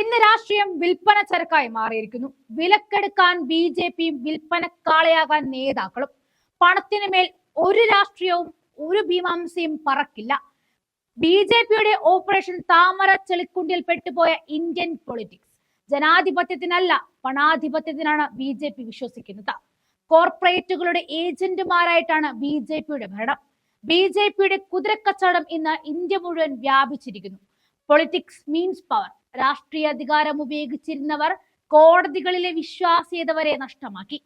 ഇന്ന് രാഷ്ട്രീയം വിൽപ്പന ചരക്കായി മാറിയിരിക്കുന്നു. വിലക്കെടുക്കാൻ ബി ജെ പിയും വിൽപ്പനക്കാളയാകാൻ നേതാക്കളും പണത്തിന് മേൽ ഒരു രാഷ്ട്രീയവും ഒരു ഭീമാംസയും പറക്കില്ല. ബി ജെ പിയുടെ ഓപ്പറേഷൻ താമര ചെളിക്കുണ്ടിൽ പെട്ടുപോയ ഇന്ത്യൻ പൊളിറ്റിക്സ്. ജനാധിപത്യത്തിനല്ല പണാധിപത്യത്തിനാണ് ബി ജെ പി വിശ്വസിക്കുന്നത്. കോർപ്പറേറ്റുകളുടെ ഏജന്റുമാരായിട്ടാണ് ബി ജെ പിയുടെ ഭരണം. ബി ജെ പിയുടെ കുതിരക്കച്ചവടം ഇന്ന് ഇന്ത്യ മുഴുവൻ വ്യാപിച്ചിരിക്കുന്നു. പൊളിറ്റിക്സ് മീൻസ് പവർ രാഷ്ട്രീയ അധികാരം ഉപയോഗിച്ചിരുന്നവർ കോടതികളിലെ വിശ്വാസ്യത വരെ നഷ്ടമാക്കി.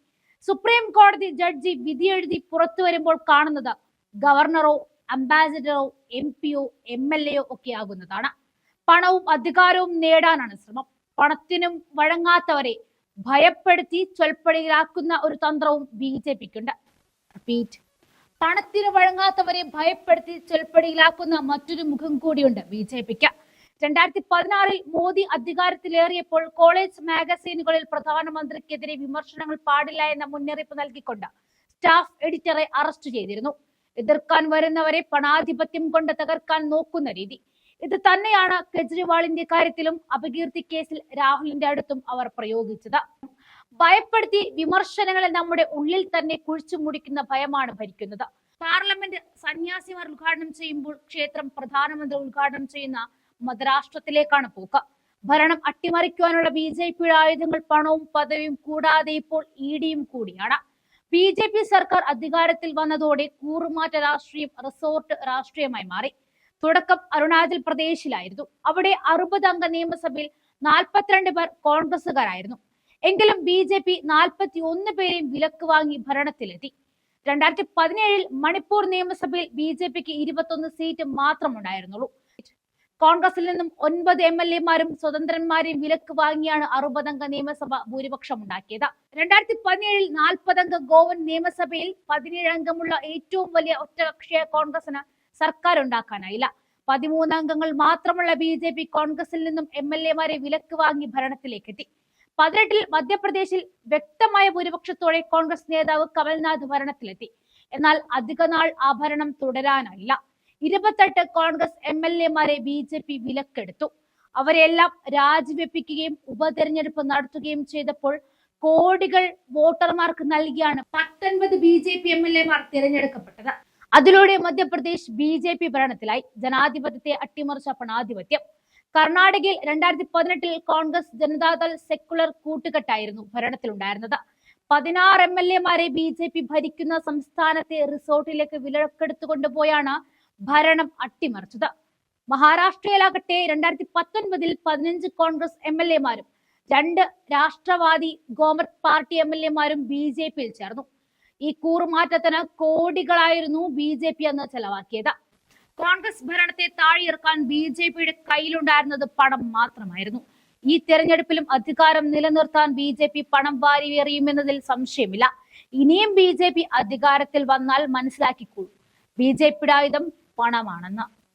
സുപ്രീം കോടതി ജഡ്ജി വിധി എഴുതി പുറത്തു വരുമ്പോൾ കാണുന്നത് ഗവർണറോ അംബാസിഡറോ എം പിയോ എം എൽ എയോ ഒക്കെ ആകുന്നതാണ്. പണവും അധികാരവും നേടാനാണ് ശ്രമം. പണത്തിനും വഴങ്ങാത്തവരെ ഭയപ്പെടുത്തി ചൊൽപ്പടിയിലാക്കുന്ന ഒരു തന്ത്രവും ബി ജെ പിക്കുണ്ട്. പണത്തിന് വഴങ്ങാത്തവരെ ഭയപ്പെടുത്തി ചൊൽപ്പടിയിലാക്കുന്ന മറ്റൊരു മുഖം കൂടിയുണ്ട് ബി ജെ പിക്ക്. രണ്ടായിരത്തി പതിനാറിൽ മോദി അധികാരത്തിലേറിയപ്പോൾ കോളേജ് മാഗസീനുകളിൽ പ്രധാനമന്ത്രിക്കെതിരെ വിമർശനങ്ങൾ പാടില്ല എന്ന മുന്നറിയിപ്പ് നൽകിക്കൊണ്ട് സ്റ്റാഫ് എഡിറ്ററെ അറസ്റ്റ് ചെയ്തിരുന്നു. എതിർക്കാൻ വരുന്നവരെ പണാധിപത്യം കൊണ്ട് തകർക്കാൻ നോക്കുന്ന രീതി. ഇത് തന്നെയാണ് കെജ്രിവാളിന്റെ കാര്യത്തിലും അപകീർത്തി കേസിൽ രാഹുലിന്റെ അടുത്തും അവർ പ്രയോഗിച്ചത്. ഭയപ്പെടുത്തി വിമർശനങ്ങളെ നമ്മുടെ ഉള്ളിൽ തന്നെ കുഴിച്ചു മുടിക്കുന്ന ഭയമാണ് ഭരിക്കുന്നത്. പാർലമെന്റ് സന്യാസിമാർ ഉദ്ഘാടനം ചെയ്യുമ്പോൾ ക്ഷേത്രം പ്രധാനമന്ത്രി ഉദ്ഘാടനം ചെയ്യുന്ന മതരാഷ്ട്രത്തിലേക്കാണ് പോക്ക്. ഭരണം അട്ടിമറിക്കുവാനുള്ള ബി ജെ പിയുടെ ആയുധങ്ങൾ പണവും പദവിയും കൂടാതെ ഇപ്പോൾ ഇ ഡിയും കൂടിയാണ്. ബി ജെ പി സർക്കാർ അധികാരത്തിൽ വന്നതോടെ കൂറുമാറ്റ രാഷ്ട്രീയം റിസോർട്ട് രാഷ്ട്രീയമായി മാറി. തുടക്കം അരുണാചൽ പ്രദേശിലായിരുന്നു. അവിടെ അറുപത് അംഗ നിയമസഭയിൽ നാൽപ്പത്തിരണ്ട് പേർ കോൺഗ്രസുകാരായിരുന്നു എങ്കിലും ബി ജെ പി നാൽപ്പത്തി ഒന്ന് പേരെയും വിലക്ക് വാങ്ങി ഭരണത്തിലെത്തി. രണ്ടായിരത്തി പതിനേഴിൽ മണിപ്പൂർ നിയമസഭയിൽ ബി ജെ പിക്ക് ഇരുപത്തൊന്ന് സീറ്റ് മാത്രമുണ്ടായിരുന്നുള്ളൂ. കോൺഗ്രസിൽ നിന്നും ഒൻപത് എം എൽ എമാരും സ്വതന്ത്രന്മാരെയും വിലക്ക് വാങ്ങിയാണ് അറുപതംഗ നിയമസഭ ഭൂരിപക്ഷം ഉണ്ടാക്കിയത് രണ്ടായിരത്തി പതിനേഴിൽ നാൽപ്പതംഗ ഗോവൻ നിയമസഭയിൽ പതിനേഴ് അംഗമുള്ള ഏറ്റവും വലിയ ഒറ്റകക്ഷിയ കോൺഗ്രസിന് സർക്കാർ ഉണ്ടാക്കാനായില്ല പതിമൂന്ന് അംഗങ്ങൾ മാത്രമുള്ള ബി ജെ പി കോൺഗ്രസിൽ നിന്നും എം എൽ എമാരെ വിലക്ക് വാങ്ങി ഭരണത്തിലേക്കെത്തി. പതിനെട്ടിൽ മധ്യപ്രദേശിൽ വ്യക്തമായ ഭൂരിപക്ഷത്തോടെ കോൺഗ്രസ് നേതാവ് കമൽനാഥ് ഭരണത്തിലെത്തി. എന്നാൽ അധികനാൾ ആഭരണം ഭരണം തുടരാനായില്ല. ഇരുപത്തെട്ട് കോൺഗ്രസ് എം എൽ എമാരെ ബി ജെ പി വിലക്കെടുത്തു. അവരെല്ലാം രാജിവെപ്പിക്കുകയും ഉപതെരഞ്ഞെടുപ്പ് നടത്തുകയും ചെയ്തപ്പോൾ കോടികൾ വോട്ടർമാർക്ക് നൽകിയാണ് പത്തൊൻപത് B J P M L എമാർ തിരഞ്ഞെടുക്കപ്പെട്ടത്. അതിലൂടെ മധ്യപ്രദേശ് ബി ജെ പി ഭരണത്തിലായി. ജനാധിപത്യത്തെ അട്ടിമറിച്ച പണാധിപത്യം കർണാടകയിൽ രണ്ടായിരത്തി പതിനെട്ടിൽ കോൺഗ്രസ് ജനതാദൾ സെക്യുലർ കൂട്ടുകെട്ടായിരുന്നു ഭരണത്തിലുണ്ടായിരുന്നത്. പതിനാറ് എം എൽ എമാരെ ബി ജെ പി ഭരിക്കുന്ന സംസ്ഥാനത്തെ റിസോർട്ടിലേക്ക് വിലക്കെടുത്തുകൊണ്ടുപോയാണ് ഭരണം അട്ടിമറിച്ചത്. മഹാരാഷ്ട്രയിലാകട്ടെ രണ്ടായിരത്തി പത്തൊൻപതിൽ പതിനഞ്ച് കോൺഗ്രസ് എം എൽ എമാരും രണ്ട് രാഷ്ട്രവാദി ഗോമത് പാർട്ടി എം എൽ എമാരും ബി ജെ പിയിൽ ചേർന്നു. ഈ കൂറുമാറ്റത്തിന് കോടികളായിരുന്നു ബി ജെ പി അന്ന് ചെലവാക്കിയത്. കോൺഗ്രസ് ഭരണത്തെ താഴെയിറക്കാൻ ബി ജെ പിയുടെ കയ്യിലുണ്ടായിരുന്നത് പണം മാത്രമായിരുന്നു. ഈ തെരഞ്ഞെടുപ്പിലും അധികാരം നിലനിർത്താൻ ബി ജെ പി പണം വാരി എറിയുമെന്നതിൽ സംശയമില്ല. ഇനിയും ബി ജെ പി അധികാരത്തിൽ വന്നാൽ മനസ്സിലാക്കിക്കോളൂ. ബി ജെ പിയുടെ ആയുധം പണമാണെന്ന്